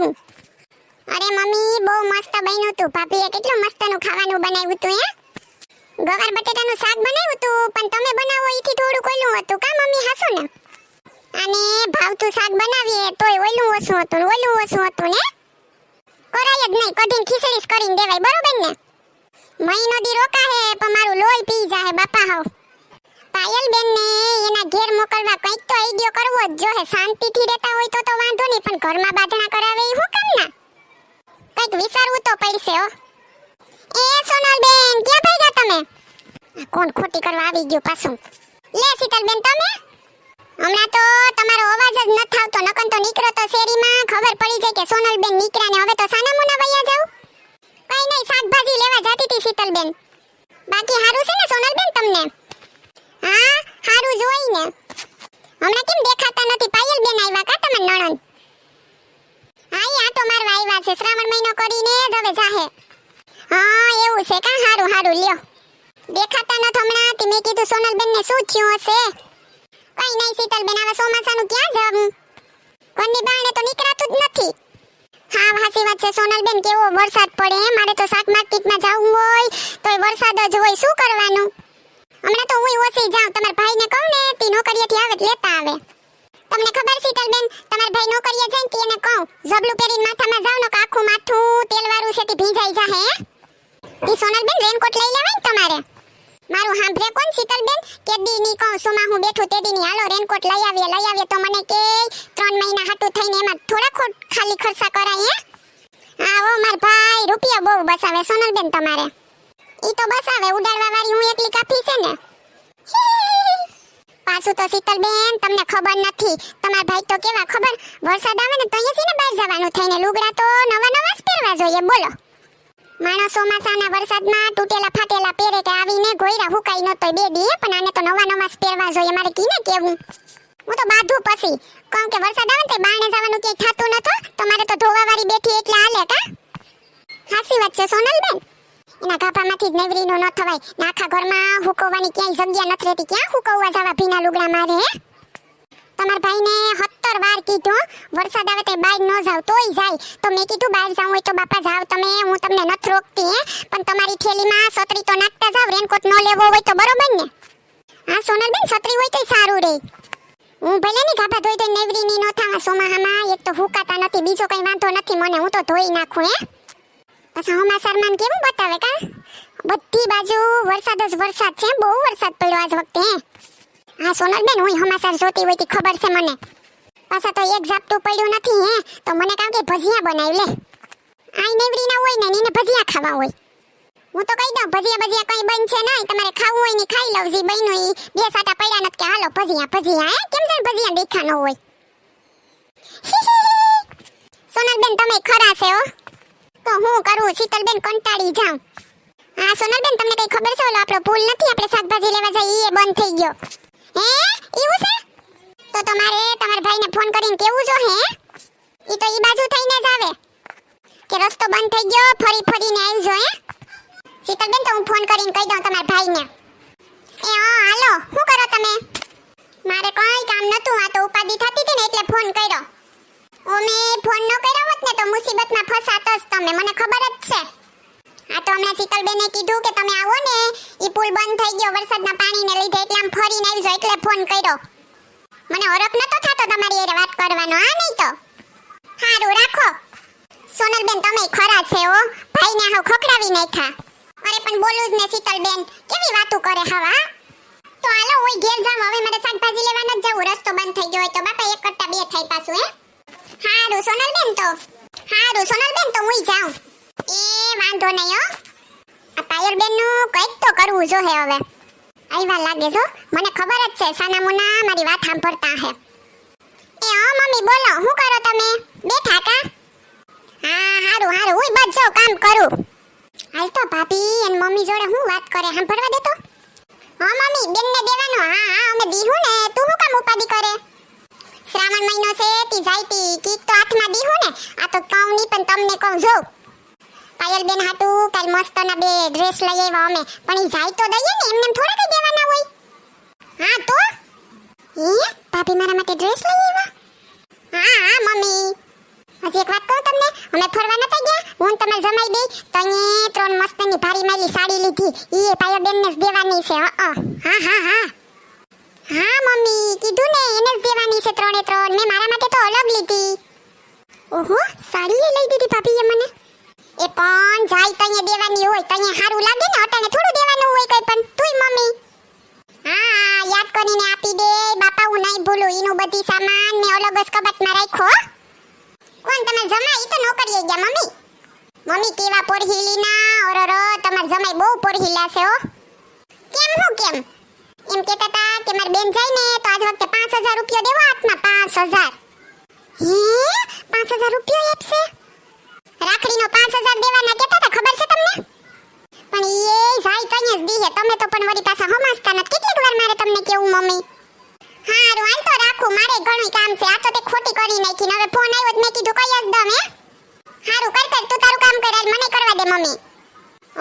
બનાવ્યું અરે મમ્મી, બહુ મસ્ત બન્યું તું. ભાભીએ કેટલું મસ્તનું ખાવાનું બનાવ્યું તું, હે? ગવાર બટેટાનું શાક બનાવ્યું તું, પણ તમે બનાવો, એથી થોડું કોયલું હતું. કા મમ્મી, હાસો ને? અને ભાવતું શાક બનાવીએ, તોય ઓલું ઓછું હતું ઓલું ઓછું હતું ને? કરાય જ નહીં, કઢીને ખીચડી કરીને દેવાય, બરોબર ને? મહિનો દી રોકા હે પણ મારું લોહી પી જાહે, બાપા હાવ. પાયલ બેન ને એના ઘેર મોકલવા કંઈક તો આઈડિયો કરવો જ શાંતિ શાંતિથી રહેતા હોય તો તો વાંધો નહીં, પણ ઘરમાં બાધણા કરાવે એ હું ના? કંઈક વિચારવું તો પડશે હો. એ સોનલ બેન ક્યાં ભાગ્યા તમે? કોણ ખોટી કરવા આવી ગયો પાછું? લે શીતલ બેન તમે? હમણાં તો તમારો અવાજ જ ન થાવતો નકન તો નીકળો તો શેરીમાં. ખબર પડી જાય કે સોનલ બેન નીકળ્યા ને હવે તો સાના મુના વૈયા જાવ કઈ નહીં, શાકભાજી લેવા જાતી હતી શીતલ બેન બાકી સારું છે ને સોનલ બેન તમને? હા, હારું જોઈ ને હમણાં કેમ દેખાતા નથી? પાયલ બેન આવ્યા કા તમે નણંદ? હા આ તો મારવા આવ્યા છે. શ્રાવણ મહિનો કરીને જ હવે જાહે. હા, એવું છે કા? હારું હારું, લ્યો. દેખાતા નથી હમણાં. તે મેં કીધું સોનલ બેન ને શું થયું હશે? કઈ નહીં શીતલ બેન આવા ચોમાસાનું ક્યાં જવું? કોની બાણે તો નીકળાતું જ નથી. હા હાસી વાત છે. સોનલ બેન કેવો વરસાદ પડે? મારે તો શાક માર્કેટમાં જવું હોય તો વરસાદ જ હોય. શું કરવાનું? હમણાં તો હું ઓછી જાઉં. તમારા ભાઈને કહું ને, તી નોકરીએથી આવે તો લેતા આવે. તમને ખબર શીતલ બેન તમારા ભાઈ નોકરીએ જાય ને તી એને કહું જબલું પહેરીને માથામાં જાવ ને કે આખું માથું તેલવાળું છે તે ભીંજાઈ જાહે. હે તી સોનલ બેન રેનકોટ લઈ લેવાય ને તમારે. મારું સાંભળે કોણ શીતલ બેન કે દી ની કહું સુમાં હું બેઠું તે દી ની હાલો રેનકોટ લઈ આવીએ લઈ આવીએ. તો મને કે, ત્રણ મહિના હાટું થઈને એમાં થોડા ખોટ ખાલી ખર્ચા કરાય હે? હા, ઓ, માર ભાઈ, રૂપિયા બહુ બસાવે સોનલ બેન તમારે. ઈ તો બસાવે ઉડાડવા વાળી હું એકલી કાફી છે ને. પાછું તો શીતલ બેન તમને ખબર નથી. તમાર ભાઈ તો કેવા, ખબર? વરસાદ આવે ને તો અહીંયાથી ને બહાર જવાનું થઈને. લુગડા તો નવા નવા પહેરવા જોઈએ, બોલો. માણસ ચોમાસાના વરસાદમાં તૂટેલા ફાટેલા પહેરે કે આવીને ગોયરા હુકાઈ નતો બે દીએ પણ આને તો નવા નવા જ પહેરવા જોઈએ. મારે કીને કેવું? હું તો બાધું પછી. કહું કે વરસાદ આવે ને તો બારણે જવાનું ક્યાંય થતું નતો તો મારે તો ધોવાવાળી બેઠી એટલે હાલે કા? હાસી વાત છે સોનલ બેન એના ગાભામાંથી જ નેવરીનો ન થવાય. નાખા ઘરમાં હુકવવાની ક્યાંય જગ્યા નથી રહેતી. ક્યાં હુકવવા જવા ભીના લુગડા મારે તમારા ભાઈને સત્તર વાર કીધું, વરસાદ આવે તો બહાર ન જાવ તોય જાય. તો મેં કીધું બહાર જાવ હોય તો બાપા જાવ તમે, હું તમને નથી રોકતી પણ તમારી થેલીમાં છત્રી તો નાખતા જાવ રેનકોટ ન લેવો હોય તો બરોબર ને? હા, સોનલબેન, છત્રી હોય તો સારું રે. હું ભલે ની ગાભા ધોઈ ધોઈ નેવરીની નો થાવા સોમાહામાં એક તો હુકાતા નથી, બીજો કઈ વાંધો નથી મને, હું તો ધોઈ નાખું, હે? હમાસરમાં કેવું બતાવે કા? બધી બાજુ વરસાદ જ વરસાદ છે. બહુ વરસાદ પડ્યો આજ વખતે, હે. સોનલબેન, હું હમાસર જોતી હોય ખબર છે મને. પાછા તો એક ઝાપટું પડ્યું નથી, હે. તો મને કામ કે ભજીયા બનાવી લે. આઈ નેવડી ના હોય ને, એને ભજીયા ખાવા હોય. હું તો કહી દઉં, ભજીયા ભજીયા કઈ બન છે નહીં. તમારે ખાવું હોય ને ખાઈ લઉં, જી બન્યું એ. બે સાટા પડ્યા નથી કે, હાલો, ભજીયા ભજીયા. હે, કેમ છે ભજીયા દેખા ન હોય? સોનલબેન, તમે ખરા છે? હો તો હું કરું? શીતલબેન કંટાળી જાઉં. હા, સોનલબેન, તમને કઈ ખબર છે? ઓલો આપણો પુલ નથી? આપણે શાકભાજી લેવા જઈએ, એ બંધ થઈ ગયો. હે? એવું છે? તો તમારે તમારા ભાઈને ફોન કરીને કેવું જો, હે? ઈ તો ઈ બાજુ થઈને જ આવે. કે રસ્તો બંધ થઈ ગયો, ફરી ફરીને આવી જો, હે? શીતલબેન, તો હું ફોન કરીને કહી દઉં તમારા ભાઈને. એ, હા, હાલો. શું કરો તમે? મારે કઈ કામ નતું આ તો ઉપાધિ થતી હતી ને, એટલે ફોન કર્યો. ઓ ફોન ન કર્યો હોત ને તો મુસીબતમાં ફસાતો જ તમે, મને ખબર જ છે. આ તો હમણાં શીતલબેને કીધું કે તમે આવો ને એ પુલ બંધ થઈ ગયો, વરસાદના પાણીને લીધે એટલે આમ ફરીને આવજો એટલે ફોન કર્યો. મને ઓળખ નતો થતો તમારી એરે વાત કરવાનો આ નહીં તો? સારું રાખો. સોનલબેન, તમે ખરા છે ઓ ભાઈને હાવ ખકડાવી નાખ્યા. અરે, પણ બોલું જ ને શીતલબેન, કેવી વાતો કરે હવા તો હાલો, ઓય ઘેર જાવ હવે મારે શાકભાજી લેવા ન જવું, રસ્તો બંધ થઈ ગયો હોય તો બાપા એક કરતા બે થાય પાછું, હે? હારું સોનલબેન તો. હારું સોનલબેન તો હું જાઉં. એ વાંધો નહીં હો. આ પાયલબેનનું કંઈક તો કરવું જો હે હવે. આવ્યા લાગે છો મને ખબર જ છે, સાના મુના મારી વાત સાંભળતા હે. એ હા, મમ્મી, બોલો, શું કરો તમે? બેઠા કા? હા, હારું હારું હું બસ કામ કરું. હાલ તો ભાભી અને મમ્મી જોડે હું વાત કરે, સાંભળવા દેતો હા, મમ્મી, બેનને દેવાનો. હા હા, અમે દીહું ને. તું શું કામ ઉપાડી કરે? શ્રાવણ મહિનો છે તી તી કીક તો હાથમાં દીહું ને. આ તો કહું નહીં, પણ તમને કહું, જો. પાયલ બેન હાટું કાલ મસ્તના બે ડ્રેસ લઈ આવ્યા અમે. પણ ઈ જાય તો દઈએ ને, એમને થોડા કઈ દેવાના હોય. હા, તો? હે, ભાભી મારા માટે ડ્રેસ લઈ આવ્યા? હા હા, મમ્મી. હજી એક વાત કહું તમને, અમે ફરવા નતા ગયા. હું ને તમારે જમાઈ દઈ તો અહીંયા ત્રણ મસ્તની ભારી મારી સાડી લીધી. એ પાયો બેન ને દેવાની છે. હા. હા હા હા. કીધું ને, એને જ દેવાની છે ત્રણે ત્રણ. મેં મારા માટે તો અલગ લીધી. ઓહો, સાડી લઈ દીધી ભાભીએ મને. એ પણ જાય તને દેવાની હોય તને સારું લાગે ને, અટાણે થોડું દેવાનું હોય કઈ પણ. તુંય મમ્મી. હા, યાદ કરીને આપી દે બાપા હું નહીં ભૂલું. એનું બધી સામાન મેં અલગ જ કબાટમાં રાખ્યો. કોણ તમે જમાઈ ઈ તો નોકરીએ ગયા, મમ્મી. મમ્મી, કેવા પોરહીલી ના ઓરોરો તમાર જમાઈ બહુ પોરહીલા છે, હો. કેમ, હું કેમ? એમ કહેતા હતા કે મારી બેન જાય ને તો આજ વખતે પાંચ હજાર રૂપિયા દેવો હાથમાં, પાંચ હજાર. હે? પાંચ હજાર રૂપિયા આપશે રાખડીનો પાંચ હજાર દેવાના કહેતા હતા, ખબર છે તમને? પણ એ જાય અહીંયા જ દીહે તમે તો પણ વળી પાછા હમાસતા નથી. કેટલીક વાર મારે તમને કેવું, મમ્મી? હારું, હાલ તો રાખું, મારે ઘણું કામ છે. આ તો તે ખોટી કરી નાખી હવે ફોન આવ્યો જ મેં કીધું, કઈ જ દમ, હે? હારું, કર કર, તું તારું કામ કર મને કરવા દે, મમ્મી.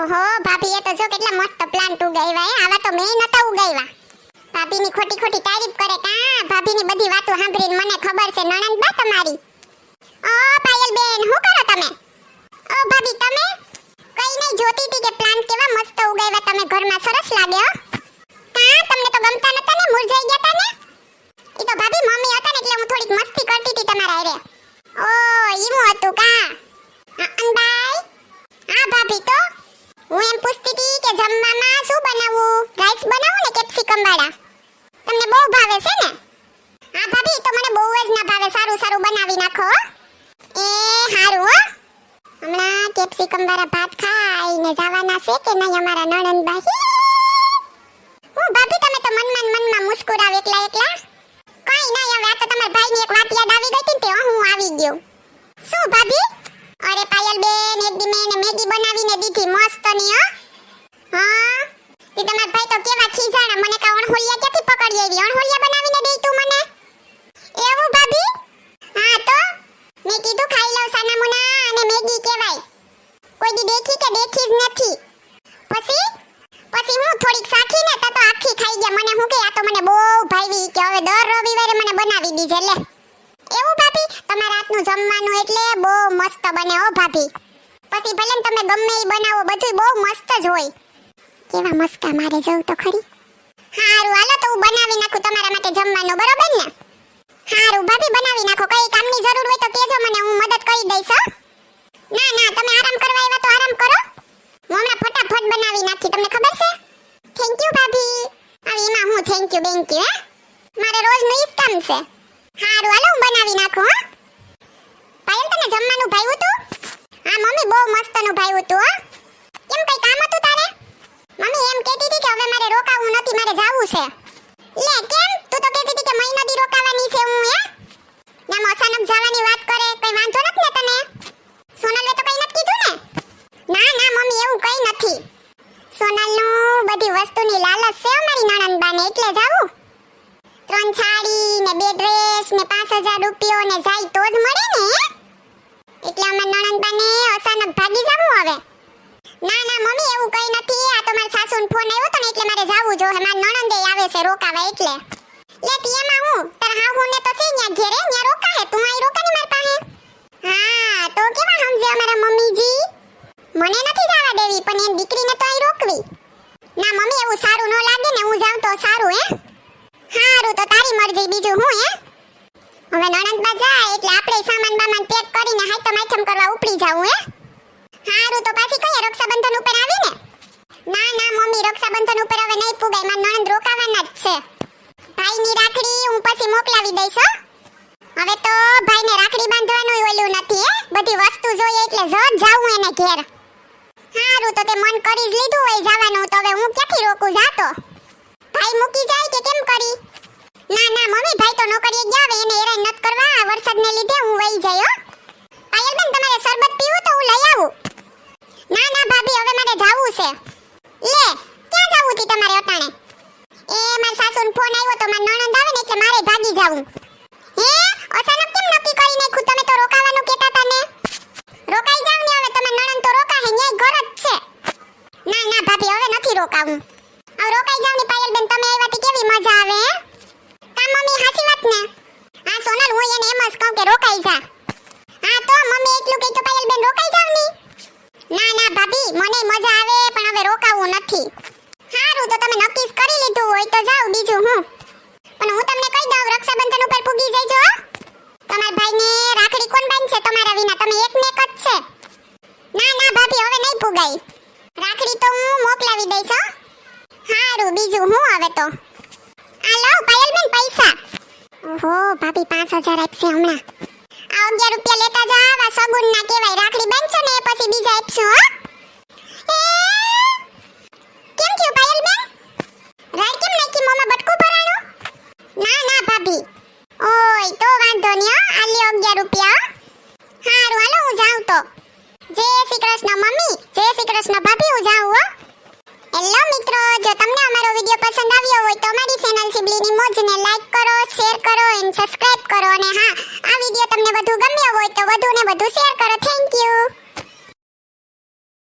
ઓહો, ભાભી, એ તો જો કેટલા મસ્ત પ્લાન્ટ ઉગાવ્યા હે, આવા તો મેં નતા ઉગાવ્યા ભાભીની ખોટી ખોટી તારીફ કરે કા ભાભીની બધી વાતો સાંભળીને મને ખબર છે, નણંદ બા તમારી. ઓ, પાયલ બેન, શું કરો તમે? ઓ, ભાભી, તમે? કઈ નહીં જોતી હતી કે પ્લાન્ટ કેવા મસ્ત ઉગાવ્યા તમે ઘરમાં, સરસ લાગે, હો. કા, તમને તો ગમતા નતા ને, મુરઝાઈ ગયા તા ને? એ તો ભાભી મમ્મી હતા ને, એટલે હું થોડીક મસ્તી કરતી હતી તમારા હારે. ઓ, ઈમો હતું કા? અંબાઈ હા ભાભી તો હું એમ પૂછતી હતી કે જમવામાં શું બનાવવું રાઈસ બનાવું ને કેપ્સિકમ વાળા? તમને બહુ ભાવે છે ને? હા, ભાભી, તો મને બહુ જ ના ભાવે. સારું સારું, બનાવી નાખો એ, હારું, હો. હમણાં કેપ્સિકમ વાળા ભાત ખાઈને જવાના છે કે નહીં અમારા નણંદબા હું, ભાભી, તમે તો મનમાં ને મનમાં મુસ્કુરાવ એકલા એકલા કઈ નહીં હવે આ તો તમારા ભાઈની એક વાત યાદ આવી ગઈ હતી ને તે હું આવી ગયો શું ભાભી અરે પાયલ બેન એક દી મેં એને મેગી બનાવીને દીધી મસ્તની હો હા તે તમારા ભાઈ તો કેવા ખીજાણા મને કા અણહોલિયા ક્યાંથી પકડી આવી અણહોલિયા બનાવીને દઈ તું મને એવું ભાભી હા તો મેં કીધું ખાઈ લઉં સાના મુના અને મેગી કહેવાય કોઈ દી દેખી કે દેખી જ નથી પછી પછી હું થોડીક સાખી ને તો તો આખી ખાઈ ગયા મને હું કે આ તો મને બહુ ભાવી કે હવે દર રવિવારે મને બનાવી દીજે લે એવું ભાભી તમારા હાથનું જમવાનું એટલે બહુ મસ્ત બને હો ભાભી. પછી ભલે તમે ગમે એ બનાવો બધું બહુ મસ્ત જ હોય. કેવા મસ્કા મારે જવું તો ખરી. હારું, હાલો તો હું બનાવી નાખું તમારા માટે જમવાનું, બરોબર ને? હારું, ભાભી બનાવી નાખો, કઈ કામની જરૂર હોય તો કહેજો મને, હું મદદ કરી દઈશ ના ના, તમે આરામ કરવા આવ્યા તો આરામ કરો. હું હમણાં ફટાફટ બનાવી નાખી, તમને ખબર છે? થેન્ક યુ ભાભી. હવે એમાં હું થેન્ક યુ બેન્ક યુ હે? મારે રોજનું ઈ જ કામ છે. હારું, હાલો, હું બનાવી નાખું, હો. તને જમવાનું ભાવ્યું તું? હા, મમ્મી, બહુ મસ્તનું ભાવ્યું તું, હા. કેમ કઈ કામ હતું તારે? મમ્મી, એમ કહેતી હતી કે હવે મારે રોકાવું નથી, મારે જાવું છે. લે, કેમ? તું તો કહેતી હતી કે મહિનો દી રોકાવાની છે હું, હે? ના અચાનક જવાની વાત કરે, કઈ વાંધો નથી ને તને? સોનલે તો કઈ નથી કીધું ને? ના ના, મમ્મી, એવું કઈ નથી. સોનલનું બધી વસ્તુની લાલચ છે અમારી નણંદબાને, એટલે જાવું. ત્રણ સાડી ને બે ડ્રેસ ને પાંચ હજાર રૂપિયો ને જાય તો જ મળે ને? એટલે અમાર નણંદબાને અચાનક ભાગી જાવું હવે. ના ના, મમ્મી, એવું કઈ નથી. આ તો મારા સાસુનો ફોન આવ્યો તો ને એટલે મારે જાવું જો. મારા નણંદે આવે છે રોકાવા એટલે. લે તીયામાં હું. તાર હાહુ ને તો છે ન્યા ઘેરે, ન્યા રોકાહે. તું આઈ રોકા ને માર પાસે? હા, તો કેવા સમજે અમારા મમ્મીજી? મને નથી જવા દેવી, પણ એની દીકરીને તો આઈ રોકવી. ના, મમ્મી, એવું સારું ન લાગે ને, હું જાઉં તો સારું, હે? હારું, તો તારી મરજી, બીજું હું, હે? હવે નણંદબા જાય એટલે આપણે સામાન બામાન પેક કરીને હાઈતમ આઈટમ કરવા ઉપડી જાવું હે? હારું, તો પાછી કઈ રક્ષાબંધન ઉપર આવી ને, ના ના મમ્મી, રક્ષાબંધન ઉપર હવે નહીં પુગાય, માર નણંદ રોકાવાના જ છે. ભાઈની રાખડી હું પછી મોકલાવી દઈશ હવે તો ભાઈને રાખડી બાંધવાનું ઓલું નથી, હે? બધી વસ્તુ જોઈએ એટલે જો જાવું એને ઘેર. હારું, તો તે મન કરી જ લીધું હોય જવાનું, તો હવે હું ક્યાંથી રોકું જાતો ભાઈ મૂકી જાય કે કેમ કરી? ના ના, મમ્મી, ભાઈ તો નોકરીએ ગયા હવે એને હેરાન નત કરવા વરસાદ વરસાદને લીધે હું વહી જાય હો. તમારે શરબત પીવું તો હું લઈ આવું. ના ના, ભાભી, હવે મારે જાવું છે. લે, ક્યાં જાવું હતી તમારે અટાણે? એ, મારા સાસુનો ફોન આવ્યો તો મારા નણંદ આવે ને એટલે મારે ભાગી જાવું. બીજું હું આવે તો? આ લો પાયલબેન પૈસા. ઓહો, ભાભી 5000 આપશે હમણાં. આ 11 રૂપિયા લેતા જાવ આ સગુન ના કહેવાય. રાખડી બાંધશો ને પછી બીજા આપશો, હો. કેમ થયું પાયલબેન રાડ કેમ નાખી, મોમાં, બટકું ભરાણું? ના ના, ભાભી. ઓય, તો વાંધો